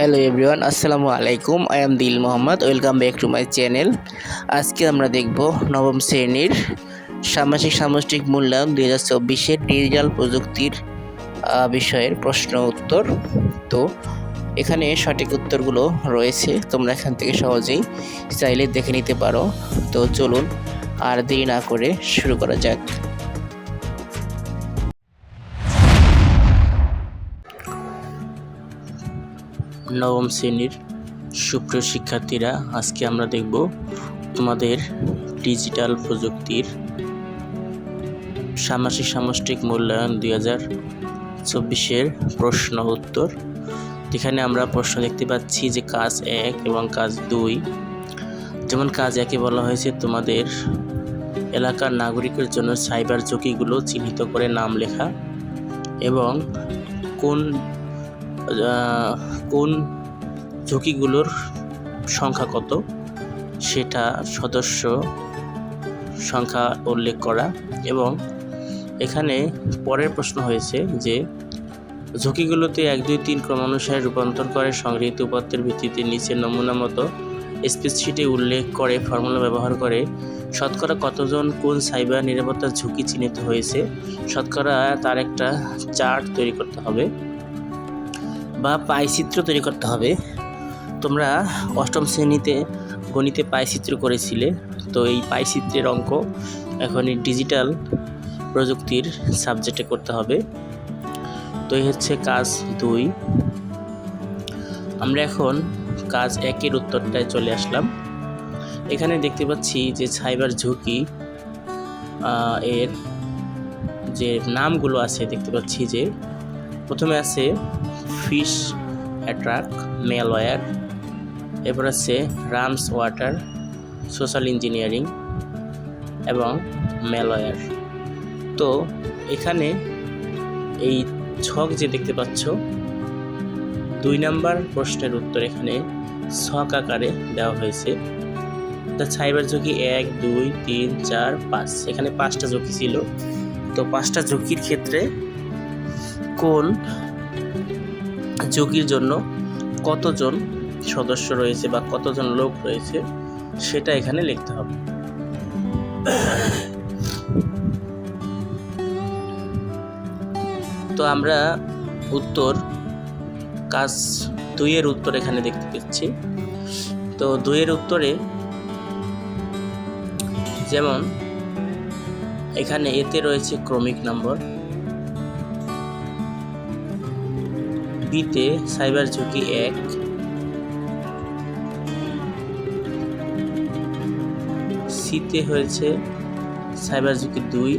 Hello everyone, আসসালামু আলাইকুম। I am Dil Mohammad, welcome back to my channel. আজকে আমরা দেখব নবম শ্রেণির সামাজিক সামষ্টিক মূল্যায়ন দুই হাজার চব্বিশের ডিজিটাল প্রযুক্তির বিষয়ের প্রশ্ন উত্তর। তো, এখানে সঠিক উত্তরগুলো রয়েছে, তোমরা এখান থেকে সহজেই চাইলে দেখে নিতে পারো। তো চলুন, আর দেরি না করে শুরু করা যাক। নবম শ্রেণির সুপ্রিয় শিক্ষার্থীরা, আজকে আমরা দেখব তোমাদের ডিজিটাল প্রযুক্তির সামাসিক সামষ্টিক মূল্যায়ন দুই হাজার চব্বিশের প্রশ্ন উত্তর। এখানে আমরা প্রশ্ন দেখতে পাচ্ছি যে কাজ এক এবং কাজ দুই। যেমন কাজ একে বলা হয়েছে তোমাদের এলাকার নাগরিকের জন্য সাইবার ঝুঁকিগুলো চিহ্নিত করে নাম লেখা এবং কোন কোন ঝুঁকিগুলোর সংখ্যা কত? সেটা সদস্য সংখ্যা উল্লেখ করা এবং এখানে পরের প্রশ্ন হয়েছে যে ঝুঁকিগুলোতে এক, দুই, তিন ক্রমানুসারে রূপান্তর করে সংগৃহীত উপাত্তের ভিত্তিতে নিচের নমুনা মতো স্প্রেডশিটে উল্লেখ করে, ফর্মুলা ব্যবহার করে শতকরা কতজন কোন সাইবার নিরাপত্তার ঝুঁকি চিহ্নিত হয়েছে, শতকরা তার একটা চার্ট তৈরি করতে হবে। বা পাইচিত্র তৈরি করতে হবে। তোমরা অষ্টম শ্রেণীতে গণিতে পাইচিত্র করেছিলে। তো এই পাইচিত্রের অঙ্ক এখন এই ডিজিটাল প্রযুক্তির সাবজেক্টে করতে হবে। তো এই হচ্ছে কাজ দুই। আমরা এখন কাজ একের উত্তরটায় চলে আসলাম। এখানে দেখতে পাচ্ছি যে সাইবার ঝুঁকি এর যে নামগুলো আছে, দেখতে পাচ্ছি যে প্রথমে আছে ফিশ অ্যাট্রাক মেলওয়্যার এরপর আছে রামস ওয়াটার, সোশ্যাল ইঞ্জিনিয়ারিং এবং মেলওয়্যার তো এখানে এই ছক যে দেখতে পাচ্ছ, দুই নাম্বার প্রশ্নের উত্তর এখানে ছক আকারে দেওয়া হয়েছে। তা সাইবার ঝুঁকি এক, দুই, তিন, চার, পাঁচ। এখানে পাঁচটা ঝুঁকি ছিল। তো পাঁচটা ঝুঁকির ক্ষেত্রে কোন ঝুঁকির জন্য কতজন সদস্য রয়েছে বা কতজন লোক রয়েছে, সেটা এখানে লিখতে হবে। তো আমরা উত্তর, কাজ দুইয়ের উত্তর এখানে দেখতে পাচ্ছি তো দুইয়ের উত্তরে যেমন, এখানে এতে রয়েছে ক্রমিক নম্বর। বিতে সাইবার ঝুঁকি এক। সিতে হয়েছে সাইবার ঝুঁকি দুই।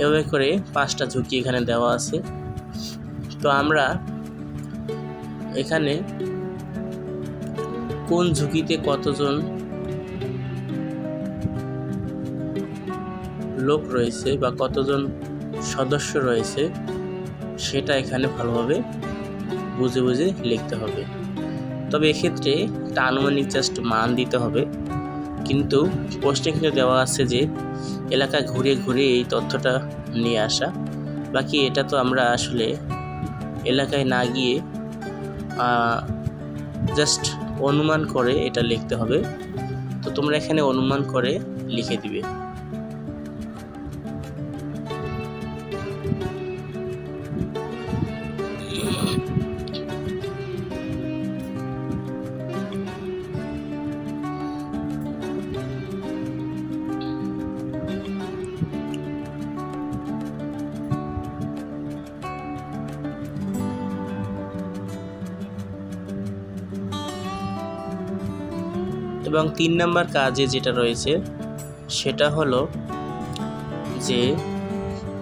এভাবে করে পাঁচটা ঝুঁকি এখানে দেওয়া আছে। তো আমরা এখানে কোন ঝুঁকিতে কতজন লোক রয়েছে বা কতজন সদস্য রয়েছে সেটা এখানে ভালোভাবে বুঝে বুঝে লিখতে হবে। তবে এক্ষেত্রে একটা আনুমানিক জাস্ট মান দিতে হবে। কিন্তু কিন্তু দেওয়া আছে যে, এলাকা ঘুরে ঘুরে এই তথ্যটা নিয়ে আসা। বাকি এটা তো আমরা আসলে এলাকায় না গিয়ে জাস্ট অনুমান করে এটা লিখতে হবে। তো তোমরা এখানে অনুমান করে লিখে দিবে। এবং তিন নাম্বার কাজে যেটা রয়েছে, সেটা হলো যে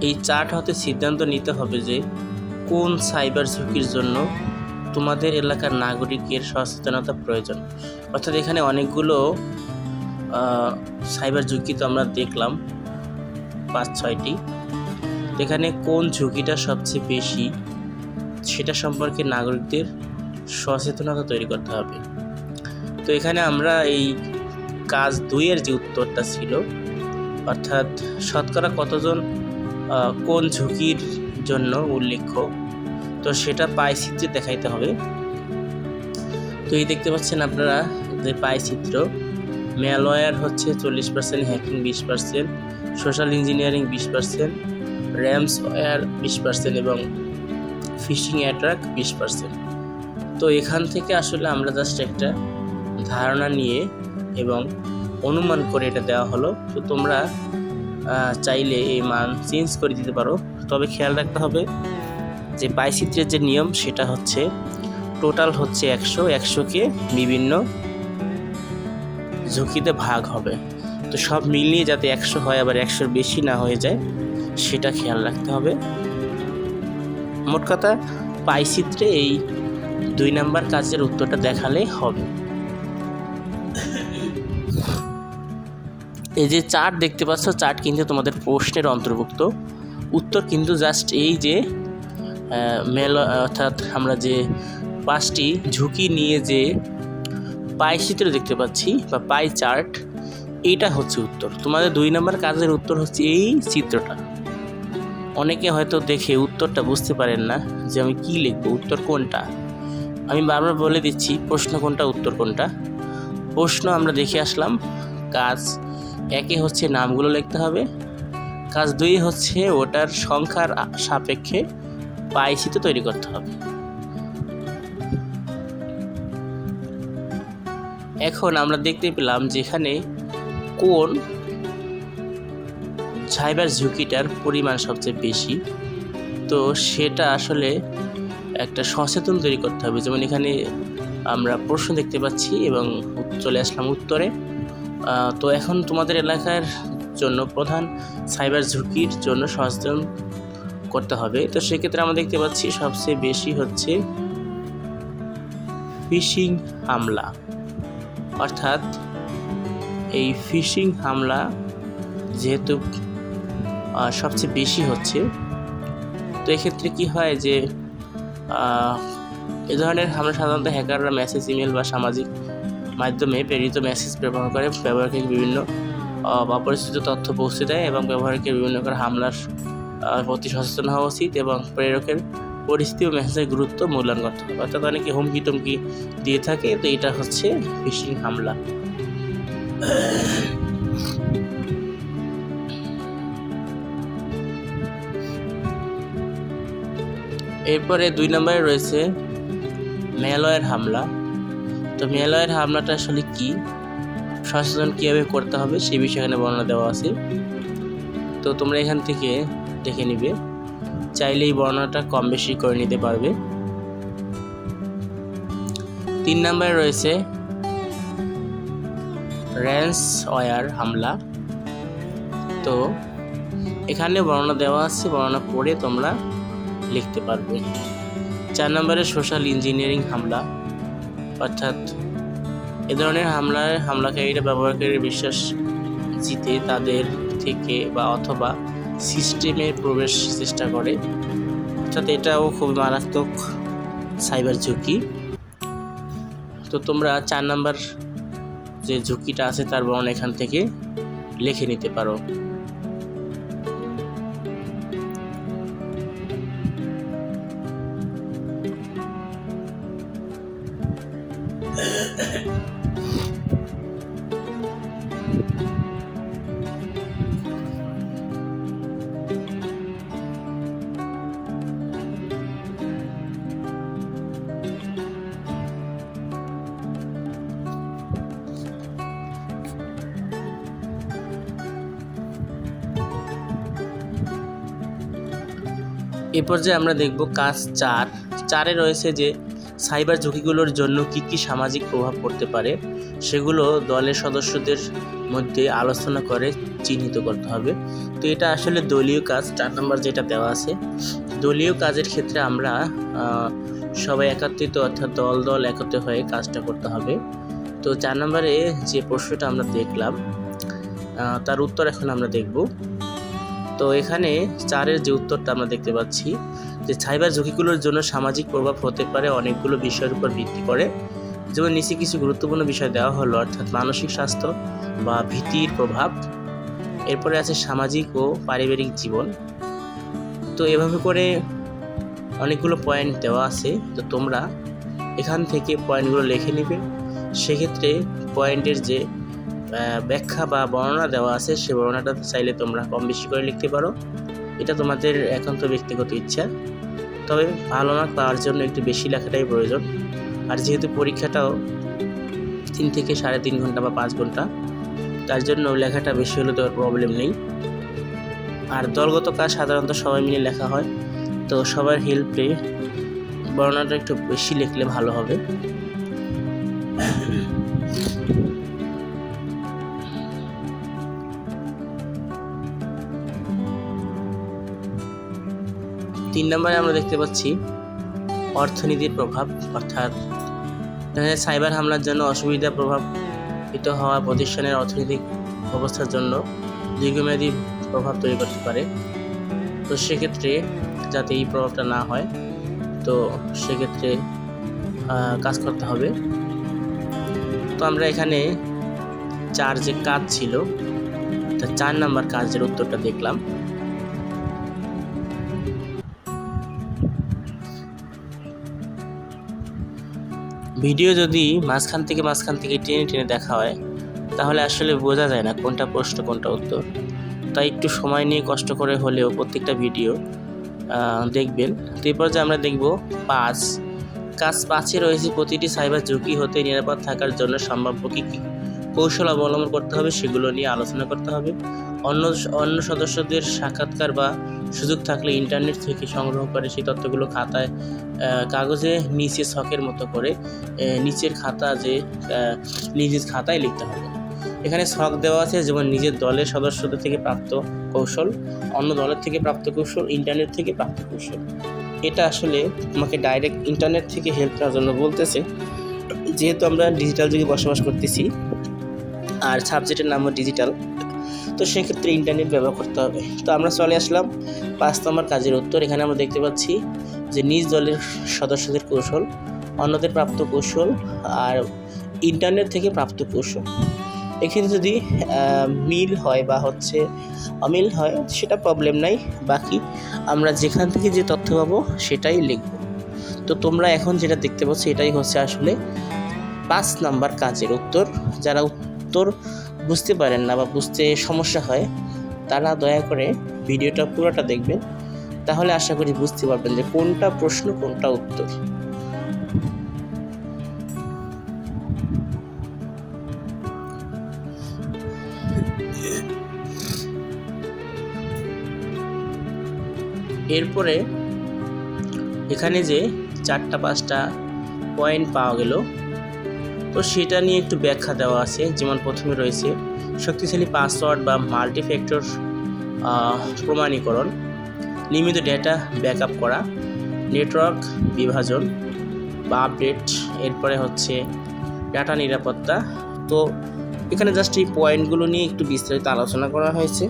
এই চার্ট হতে সিদ্ধান্ত নিতে হবে যে কোন সাইবার ঝুঁকির জন্য তোমাদের এলাকার নাগরিকের সচেতনতা প্রয়োজন। অর্থাৎ এখানে অনেকগুলো সাইবার ঝুঁকি তো আমরা দেখলাম, পাঁচ, ছয়টি। এখানে কোন ঝুঁকিটা সবচেয়ে বেশি, সেটা সম্পর্কে নাগরিকদের সচেতনতা তৈরি করতে হবে। তো এখানে আমরা এই কাজ দুইয়ের যে উত্তরটা ছিল, অর্থাৎ শতকরা কতজন কোন ঝুঁকির জন্য উল্লেখ্য, তো সেটা পাইচিত্রে দেখাইতে হবে। তো এই দেখতে পাচ্ছেন আপনারা যে পাই চিত্র, ম্যালওয়্যার হচ্ছে চল্লিশ পার্সেন্ট, হ্যাকিং বিশ পার্সেন্ট, সোশ্যাল ইঞ্জিনিয়ারিং বিশ পার্সেন্ট র্যামস ওয়্যার বিশ পার্সেন্ট এবং ফিশিং অ্যাট্রাক বিশ পার্সেন্ট। তো এখান থেকে আসলে আমরা জাস্ট একটা ধারণা নিয়ে এবং অনুমান করে এটা দেওয়া হলো। তো তোমরা চাইলে এই মান চেঞ্জ করে দিতে পারো। তবে খেয়াল রাখতে হবে যে বাইচিত্রের যে নিয়ম, সেটা হচ্ছে টোটাল হচ্ছে একশো একশোকে বিভিন্ন ঝুঁকিতে ভাগ হবে। তো সব মিলিয়ে যাতে একশো হয়, আবার একশোর বেশি না হয়ে যায়, সেটা খেয়াল রাখতে হবে। মোট কথা পাইচিত্রে এই দুই নাম্বার কাজের উত্তরটা দেখালে হবে। এই যে চার্ট দেখতে পাচ্ছ, চার্ট কিন্তু তোমাদের প্রশ্নের অন্তর্ভুক্ত। উত্তর কিন্তু জাস্ট এই যে মেল, অর্থাৎ আমরা যে পাঁচটি ঝুঁকি নিয়ে যে পাই চিত্র দেখতে পাচ্ছি বা পাই চার্ট, এইটা হচ্ছে উত্তর। তোমাদের দুই নম্বর কাজের উত্তর হচ্ছে এই চিত্রটা। অনেকে হয়তো দেখে উত্তরটা বুঝতে পারেন না যে আমি কি লিখব, উত্তর কোনটা? আমি বারবার বলে দিচ্ছি, প্রশ্ন কোনটা, উত্তর কোনটা? প্রশ্ন আমরা দেখে আসলাম, কাজ একে হচ্ছে নামগুলো লিখতে হবে। কাজ দুই হচ্ছে ওটার সংখ্যার সাপেক্ষে পাইচিত্র তৈরি করতে হবে। এখন আমরা দেখতে পেলাম যেখানে কোন সাইবার ঝুঁকিটার পরিমাণ সবচেয়ে বেশি। তো সেটা আসলে একটা সচেতন তৈরি করতে হবে। যেমন এখানে আমরা প্রশ্ন দেখতে পাচ্ছি এবং চলে আসলাম উত্তরে। তো এখন তোমাদের এলাকার জন্য প্রধান সাইবার ঝুঁকির জন্য সচেতন করতে হবে। তো সেক্ষেত্রে আমরা দেখতে পাচ্ছি সবচেয়ে বেশি হচ্ছে ফিশিং হামলা। অর্থাৎ এই ফিশিং হামলা যেহেতু সবচেয়ে বেশি হচ্ছে, তো এক্ষেত্রে কি হয় যে এ ধরনের হামলা সাধারণত হ্যাকাররা মেসেজ ইমেল বা সামাজিক মাধ্যমে প্রেরিত মেসেজ ব্যবহার করে, ব্যবহারকারী বিভিন্ন অপরিচিত তথ্য পৌঁছে দেয় এবং ব্যবহারকারী বিভিন্ন করে হামলার প্রতি সচেতন হওয়া উচিত এবং প্রেরকের পরিস্থিতি ও মেসেজের গুরুত্ব মূল্যায়ন করতে হবে। অর্থাৎ অনেকে হুমকি টুমকি দিয়ে থাকে, তো এটা হচ্ছে ফিশিং হামলা। এরপরে দুই নম্বরে রয়েছে মেলয়ের হামলা। তো মেলয়ের হামলাটা আসলে কি? সচেতন কীভাবে করতে হবে সেই বিষয়ে এখানে বর্ণনা দেওয়া আছে। তো তোমরা এখান থেকে দেখে নিবে। চাইলে এই বর্ণনাটা কম বেশি করে নিতে পারবে। তিন নম্বরে রয়েছে র্যান্স ওয়ার হামলা। তো এখানে বর্ণনা দেওয়া আছে, বর্ণনা পড়ে তোমরা লিখতে পারবে। চার নম্বরে সোশ্যাল ইঞ্জিনিয়ারিং হামলা। অর্থাৎ এ ধরনের হামলায় হামলাকারীরা ব্যবহারকারীর বিশ্বাস জিতে তাদের থেকে বা অথবা সিস্টেমে প্রবেশ চেষ্টা করে। অর্থাৎ এটাও খুব মারাত্মক সাইবার ঝুঁকি। তো তোমরা চার নাম্বার যে ঝুঁকিটা আছে তার বর্ণনা এখান থেকে লিখে নিতে পারো। পর্যায়ে আমরা দেখব কাজ চার। চারে রয়েছে যে সাইবার ঝুঁকিগুলোর জন্য কী কী সামাজিক প্রভাব পড়তে পারে, সেগুলো দলের সদস্যদের মধ্যে আলোচনা করে চিহ্নিত করতে হবে। তো এটা আসলে দলীয় কাজ, চার নম্বর যেটা দেওয়া আছে। দলীয় কাজের ক্ষেত্রে আমরা সবাই একত্রিত অর্থাৎ দল দল একত্রিত হয়ে কাজটা করতে হবে। তো চার নম্বরে যে প্রশ্নটা আমরা দেখলাম তার উত্তর এখন আমরা দেখব। তো এখানে চারের যে উত্তরটা আমরা দেখতে পাচ্ছি, যে সাইবার ঝুঁকিগুলোর জন্য সামাজিক প্রভাব হতে পারে অনেকগুলো বিষয়ের উপর ভিত্তি করে। যেমন নিচে কিছু গুরুত্বপূর্ণ বিষয় দেওয়া হলো, অর্থাৎ মানসিক স্বাস্থ্য বা ভীতির প্রভাব। এরপরে আছে সামাজিক ও পারিবারিক জীবন। তো এভাবে করে অনেকগুলো পয়েন্ট দেওয়া আছে। তো তোমরা এখান থেকে পয়েন্টগুলো লিখে নেবে। সেক্ষেত্রে পয়েন্টের যে ব্যাখ্যা বা বর্ণনা দেওয়া আছে, সে বর্ণনাটা চাইলে তোমরা কম বেশি করে লিখতে পারো। এটা তোমাদের একান্ত ব্যক্তিগত ইচ্ছা। তবে ভালো মার্ক পাওয়ার জন্য একটু বেশি লেখাটাই প্রয়োজন। আর যেহেতু পরীক্ষাটাও তিন থেকে সাড়ে তিন ঘণ্টা বা পাঁচ ঘণ্টা, তার জন্য লেখাটা বেশি হলে তো প্রবলেম নেই। আর দলগত কাজ সাধারণত সবাই মিলে লেখা হয়। তো সবার হেল্পে বর্ণনাটা একটু বেশি লিখলে ভালো হবে। তিন নম্বরে আমরা দেখতে পাচ্ছি অর্থনীতির প্রভাব, অর্থাৎ সাইবার হামলার জন্য অসুবিধা প্রভাবিত হওয়া প্রতিষ্ঠানের অর্থনৈতিক অবস্থার জন্য দীর্ঘমেয়াদী প্রভাব তৈরি করতে পারে। তো সেক্ষেত্রে যাতে এই প্রভাবটা না হয়, তো সেক্ষেত্রে কাজ করতে হবে। তো আমরা এখানে চার যে কাজ ছিল, তা চার নাম্বার কাজের উত্তরটা দেখলাম। ভিডিও যদি মাঝখান থেকে মাঝখান থেকে টেনে টেনে দেখা হয়, তাহলে আসলে বোঝা যায় না কোনটা প্রশ্ন, কোনটা উত্তর। তাই একটু সময় নিয়ে কষ্ট করে হলেও প্রত্যেকটা ভিডিও দেখবেন। এরপর যে আমরা দেখব পাঁচ। কাজ পাঁচে রয়েছে প্রতিটি সাইবার ঝুঁকি হতে নিরাপদ থাকার জন্য সম্ভাব্য কী কী কৌশল অবলম্বন করতে হবে সেগুলো নিয়ে আলোচনা করতে হবে। অন্য অন্য সদস্যদের সাক্ষাৎকার বা সুযোগ থাকলে ইন্টারনেট থেকে সংগ্রহ করে সেই তথ্যগুলো খাতায় কাগজে নিচে ছকের মতো করে নিচের খাতা যে আহ, নিজ নিজ খাতায় লিখতে হবে। এখানে ছক দেওয়া আছে যেমন নিজের দলের সদস্যদের থেকে প্রাপ্ত কৌশল অন্য দলের থেকে প্রাপ্ত কৌশল ইন্টারনেট থেকে প্রাপ্ত কৌশল। এটা আসলে আমাকে ডাইরেক্ট ইন্টারনেট থেকে হেল্প নেওয়ার জন্য বলতেছে। যেহেতু আমরা ডিজিটাল যুগে বসবাস করতেছি আর সাবজেক্টের নামও ডিজিটাল তো সেক্ষেত্রে ইন্টারনেট ব্যবহার করতে হবে। তো আমরা চলে আসলাম পাঁচ নম্বর কাজের উত্তর। এখানে আমরা দেখতে পাচ্ছি যে নিজ দলের সদস্যদের কৌশল, অন্যদের প্রাপ্ত কৌশল আর ইন্টারনেট থেকে প্রাপ্ত কৌশল। এখানে যদি মিল হয় বা হচ্ছে অমিল হয়, সেটা প্রবলেম নাই। বাকি আমরা যেখান থেকে যে তথ্য পাবো, সেটাই লিখব। তো তোমরা এখন যেটা দেখতে পাচ্ছ, এটাই হচ্ছে আসলে পাঁচ নাম্বার কাজের উত্তর। যারা উত্তর বুঝতে পারেন না বা বুঝতে সমস্যা হয়, তারা দয়া করে ভিডিওটা পুরোটা দেখবেন। তাহলে আশা করি বুঝতে পারবেন যে কোনটা প্রশ্ন, কোনটা উত্তর। এরপরে এখানে যে চারটা, পাঁচটা পয়েন্ট পাওয়া গেল। তো সেটা নিয়ে একটু ব্যাখ্যা দেওয়া আছে, যেমন প্রথমে রয়েছে শক্তিশালী পাসওয়ার্ড বা মাল্টিফ্যাক্টর প্রমাণীকরণ, নিয়মিত ডেটা ব্যাকআপ করা, নেটওয়ার্ক বিভাজন বা আপডেট, এরপরে হচ্ছে ডাটা নিরাপত্তা। তো এখানে জাস্ট এই পয়েন্টগুলো নিয়ে একটু বিস্তারিত আলোচনা করা হয়েছে।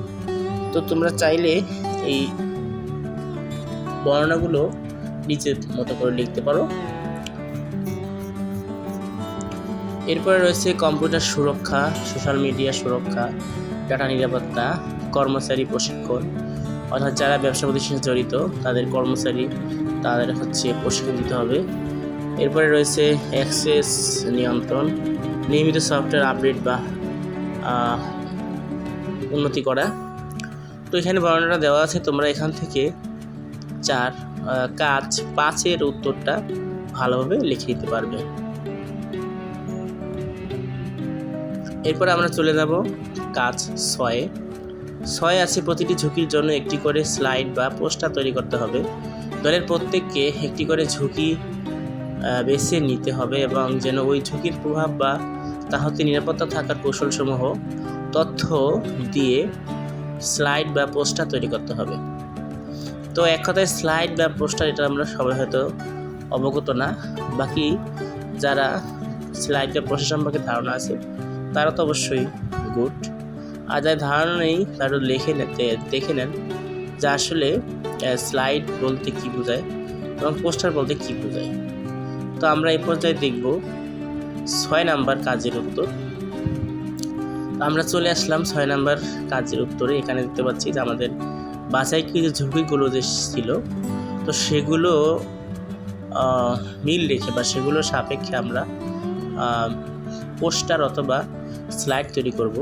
তো তোমরা চাইলে এই বর্ণনাগুলো নিচের মতো করে লিখতে পারো। এরপরে রয়েছে কম্পিউটার সুরক্ষা, সোশ্যাল মিডিয়া সুরক্ষা, ডাটা নিরাপত্তা, কর্মচারী প্রশিক্ষণ। অর্থাৎ যারা ব্যবসা প্রতিষ্ঠানে জড়িত, তাদের কর্মচারী, তাদের হচ্ছে প্রশিক্ষণ দিতে হবে। এরপরে রয়েছে অ্যাক্সেস নিয়ন্ত্রণ, নিয়মিত সফটওয়্যার আপডেট বা উন্নতি করা। তো এখানে বর্ণনাটা দেওয়া আছে, তোমরা এখান থেকে চার কাজ পাঁচের উত্তরটা ভালোভাবে লিখে দিতে পারবে। এরপর আমরা চলে যাব কাজ ছয়ে। ছয় আছে প্রতিটি ঝুঁকির জন্য একটি করে স্লাইড বা পোস্টার তৈরি করতে হবে। দলের প্রত্যেককে একটি করে ঝুঁকি বেছে নিতে হবে এবং যেন ওই ঝুঁকির প্রভাব বা তা হতে নিরাপত্তা থাকার কৌশলসমূহ, তথ্য দিয়ে স্লাইড বা পোস্টার তৈরি করতে হবে। তো এক কথায় স্লাইড বা পোস্টার এটা আমরা সবাই হয়তো অবগত না। বাকি যারা স্লাইড বা পোস্টার সম্পর্কে ধারণা আছে তারা তো অবশ্যই গুড। আর ধারণা নেই, তারা লিখে নিতে দেখে নেন যে আসলে স্লাইড বলতে কী বোঝায় এবং পোস্টার বলতে কী বোঝায়। তো আমরা এই পর্যায়ে দেখব ছয় নাম্বার কাজের উত্তর। আমরা চলে আসলাম ছয় নাম্বার কাজের উত্তরে। এখানে দেখতে পাচ্ছি যে আমাদের বাছাইকৃত ঝুঁকিগুলো যে ছিল, তো সেগুলো মিল রেখে বা সেগুলোর সাপেক্ষে আমরা পোস্টার অথবা স্লাইড তৈরি করব।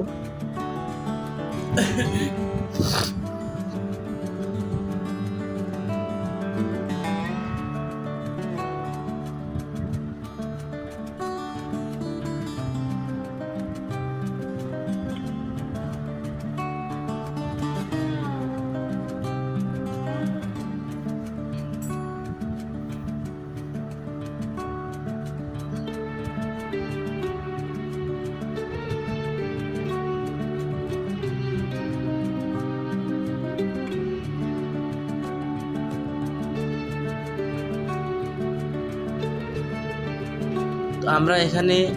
আমরা এখানে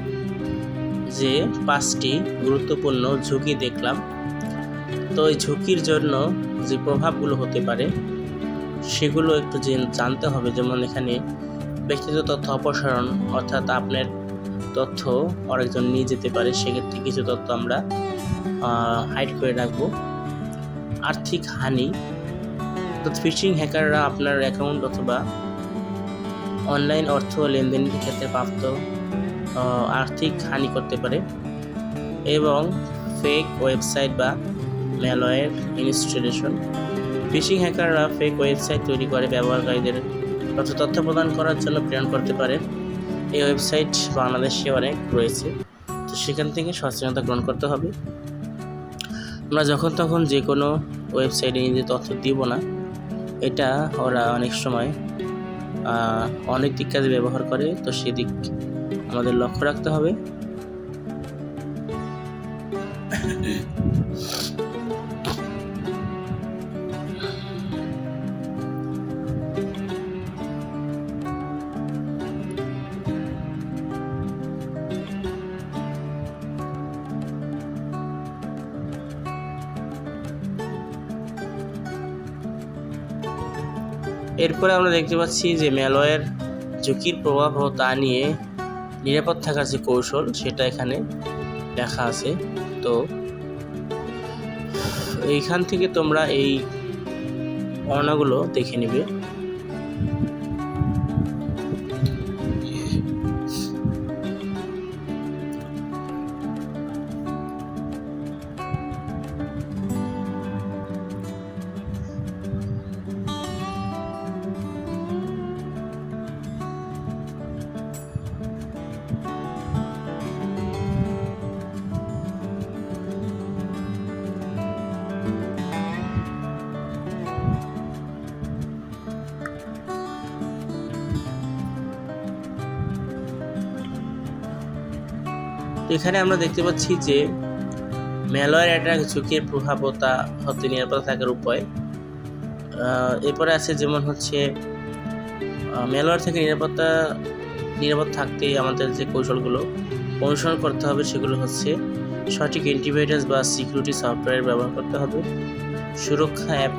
যে পাঁচটি গুরুত্বপূর্ণ ঝুঁকি দেখলাম, তো এই ঝুঁকির জন্য যে প্রভাবগুলো হতে পারে, সেগুলো একটু জেন- জানতে হবে। যেমন এখানে ব্যক্তিগত তথ্য অপসারণ, অর্থাৎ আপনার তথ্য আরেকজন নিয়ে যেতে পারে, সেক্ষেত্রে কিছু তথ্য আমরা হাইড করে রাখব। আর্থিক হানি অর্থাৎ ফিশিং হ্যাকাররা আপনার অ্যাকাউন্ট অথবা অনলাইন অর্থ লেনদেনের ক্ষেত্রে প্রাপ্ত আর্থিক হানি করতে পারে এবং ফেক ওয়েবসাইট বা ম্যালওয়্যার ইনস্টলেশন ফিশিং হ্যাকাররা ফেক ওয়েবসাইট তৈরি করে, ব্যবহারকারীদের তথ্য তথ্য প্রদান করার জন্য প্রেরণ করতে পারে। এই ওয়েবসাইট বাংলাদেশে অনেক রয়েছে, তো সেখান থেকে সচেতনতা গ্রহণ করতে হবে। আমরা যখন তখন যে কোনো ওয়েবসাইটে নিজের তথ্য দিব না, এটা ওরা অনেক সময় দিক কাজে ব্যবহার করে, তো সেদিক আমাদের লক্ষ্য রাখতে হবে। এরপরে আমরা দেখতে পাচ্ছি যে ম্যালওয়্যার ঝুঁকির প্রভাব তা নিয়ে নিরাপদ থাকার যে কৌশল, সেটা এখানে লেখা আছে। তো, এইখান থেকে তোমরা এই অনাগুলো দেখে নেবে। এখানে আমরা দেখতে পাচ্ছি যে ম্যালওয়্যার অ্যাটাক ঝুঁকির প্রভাবতা হতে নিরাপদ থাকার উপায়। এরপরে আছে যেমন হচ্ছে ম্যালওয়্যার থেকে নিরাপত্তা, নিরাপদ থাকতে আমাদের যে কৌশলগুলো অনুসরণ করতে হবে, সেগুলো হচ্ছে সঠিক অ্যান্টিভাইরাস বা সিকিউরিটি সফটওয়্যার ব্যবহার করতে হবে। সুরক্ষা অ্যাপ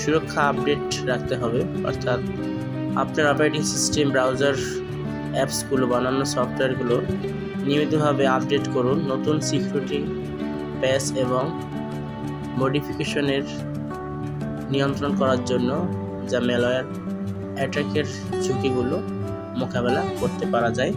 সুরক্ষা আপডেট রাখতে হবে, অর্থাৎ আপনার অপারেটিং সিস্টেম ব্রাউজার অ্যাপসগুলো বানানো সফটওয়্যারগুলো নিয়মিতভাবে আপডেট করুন। নতুন সিকিউরিটি প্যাচ এবং মডিফিকেশনের নিয়ন্ত্রণ করার জন্য যা ম্যালওয়্যার অ্যাটাকের ঝুঁকিগুলো মোকাবেলা করতে পারা যায়।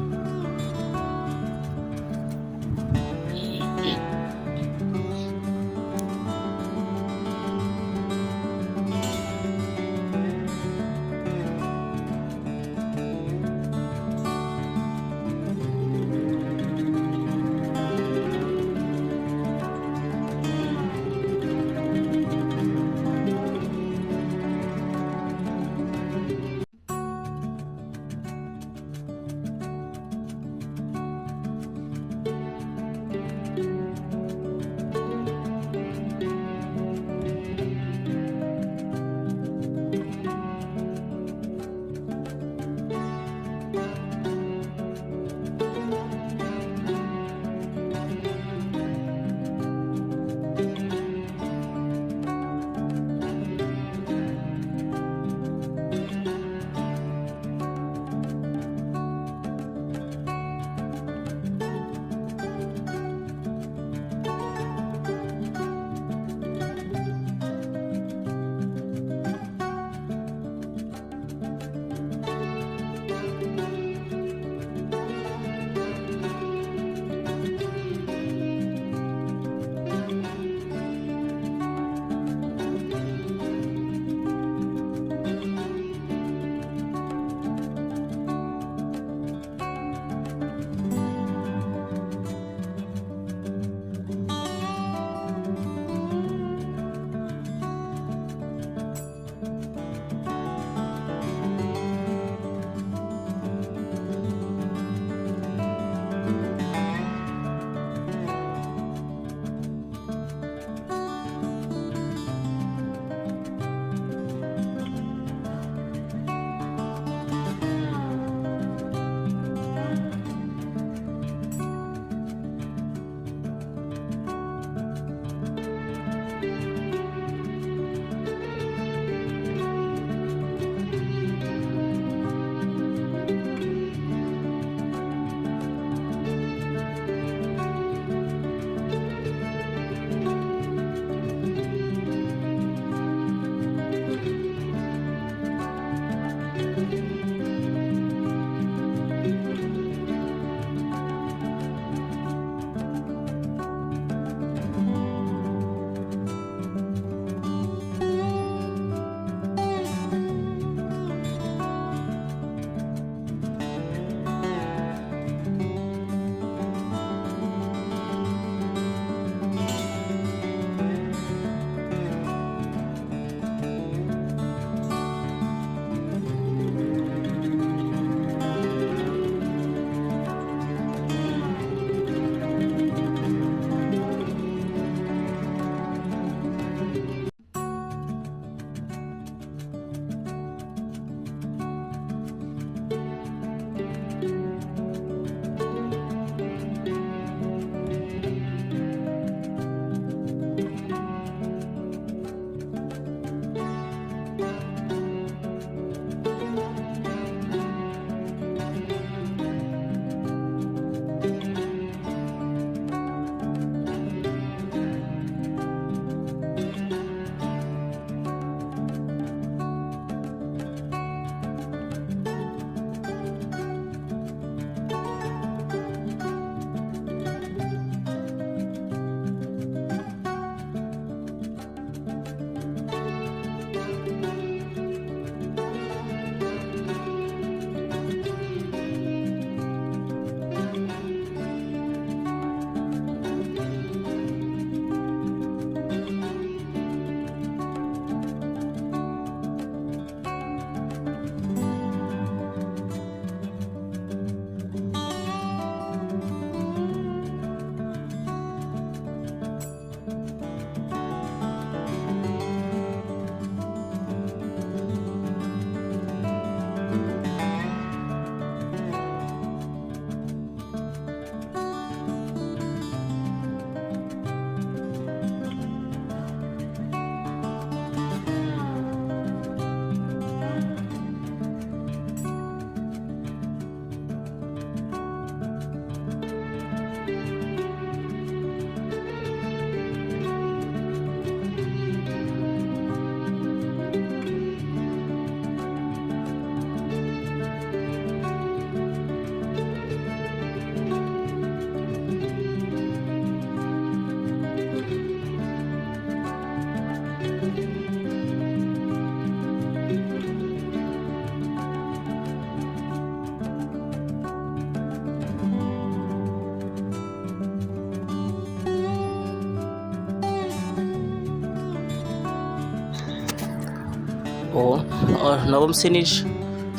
নবম শ্রেণির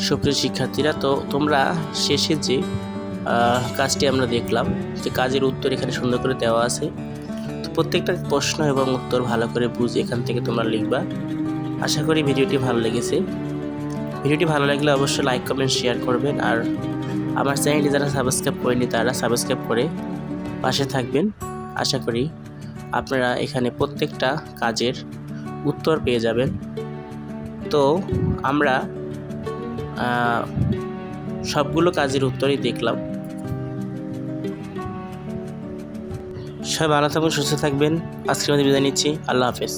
সুপ্রিয় শিক্ষার্থীরা, তো তোমরা শেষে যে কাজটি আমরা দেখলাম, যে কাজের উত্তর এখানে সুন্দর করে দেওয়া আছে। তো প্রত্যেকটা প্রশ্ন এবং উত্তর ভালো করে বুঝে এখান থেকে তোমরা লিখবা। আশা করি ভিডিওটি ভালো লেগেছে। ভিডিওটি ভালো লাগলে অবশ্যই লাইক, কমেন্ট, শেয়ার করবেন। আর আমার চ্যানেলটি যারা সাবস্ক্রাইব করেনি, তারা সাবস্ক্রাইব করে পাশে থাকবেন। আশা করি আপনারা এখানে প্রত্যেকটা কাজের উত্তর পেয়ে যাবেন। তো আমরা সবগুলো কাজের উত্তরই দেখলাম। সবাই ভালো থাকুন, সুস্থ থাকবেন। আজকে আমাদের বিদায় নিচ্ছি। আল্লাহ হাফেজ।